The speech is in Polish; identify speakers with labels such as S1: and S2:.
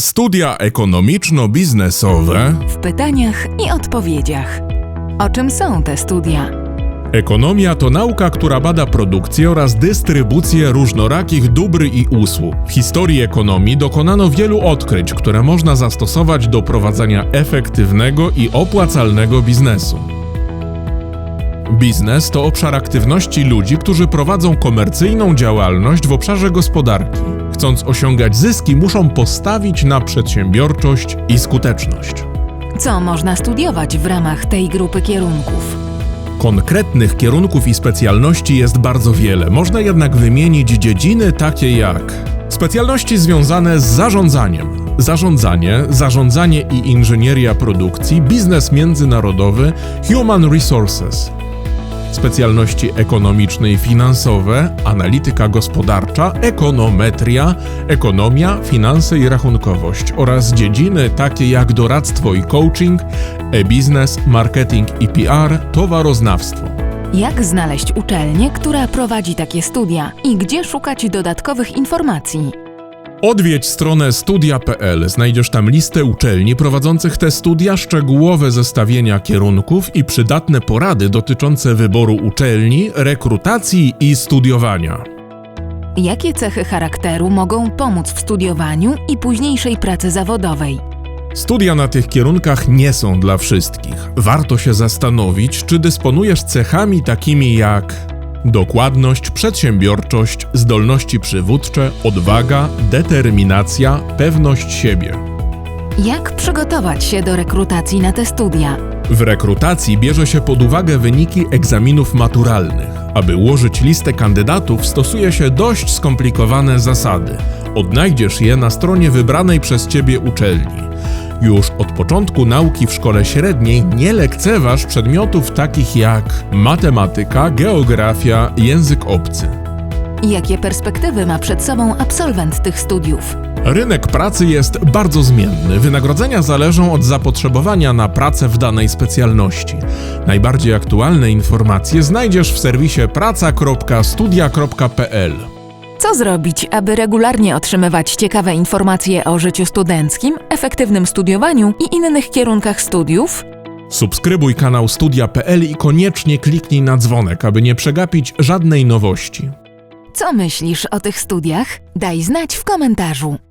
S1: Studia ekonomiczno-biznesowe,
S2: w pytaniach i odpowiedziach. O czym są te studia?
S1: ekonomia to nauka, która bada produkcję oraz dystrybucję różnorakich dóbr i usług. W historii ekonomii dokonano wielu odkryć, które można zastosować do prowadzenia efektywnego i opłacalnego biznesu. Biznes to obszar aktywności ludzi, którzy prowadzą komercyjną działalność w obszarze gospodarki. Chcąc osiągać zyski, muszą postawić na przedsiębiorczość i skuteczność.
S2: Co można studiować w ramach tej grupy kierunków?
S1: Konkretnych kierunków i specjalności jest bardzo wiele. Można jednak wymienić dziedziny takie jak specjalności związane z zarządzaniem, zarządzanie, zarządzanie i inżynieria produkcji, biznes międzynarodowy, human resources. Specjalności ekonomiczne i finansowe, analityka gospodarcza, ekonometria, ekonomia, finanse i rachunkowość oraz dziedziny takie jak doradztwo i coaching, e-biznes, marketing i PR, towaroznawstwo.
S2: Jak znaleźć uczelnię, która prowadzi takie studia i gdzie szukać dodatkowych informacji?
S1: Odwiedź stronę studia.pl. Znajdziesz tam listę uczelni prowadzących te studia, szczegółowe zestawienia kierunków i przydatne porady dotyczące wyboru uczelni, rekrutacji i studiowania.
S2: Jakie cechy charakteru mogą pomóc w studiowaniu i późniejszej pracy zawodowej?
S1: Studia na tych kierunkach nie są dla wszystkich. Warto się zastanowić, czy dysponujesz cechami takimi jak dokładność, przedsiębiorczość, zdolności przywódcze, odwaga, determinacja, pewność siebie.
S2: Jak przygotować się do rekrutacji na te studia?
S1: W rekrutacji bierze się pod uwagę wyniki egzaminów maturalnych. Aby ułożyć listę kandydatów, stosuje się dość skomplikowane zasady. Odnajdziesz je na stronie wybranej przez Ciebie uczelni. Już od początku nauki w szkole średniej nie lekceważ przedmiotów takich jak matematyka, geografia, język obcy.
S2: Jakie perspektywy ma przed sobą absolwent tych studiów?
S1: Rynek pracy jest bardzo zmienny. Wynagrodzenia zależą od zapotrzebowania na pracę w danej specjalności. Najbardziej aktualne informacje znajdziesz w serwisie praca.studia.pl.
S2: Co zrobić, aby regularnie otrzymywać ciekawe informacje o życiu studenckim, efektywnym studiowaniu i innych kierunkach studiów?
S1: Subskrybuj kanał Studia.pl i koniecznie kliknij na dzwonek, aby nie przegapić żadnej nowości.
S2: Co myślisz o tych studiach? Daj znać w komentarzu.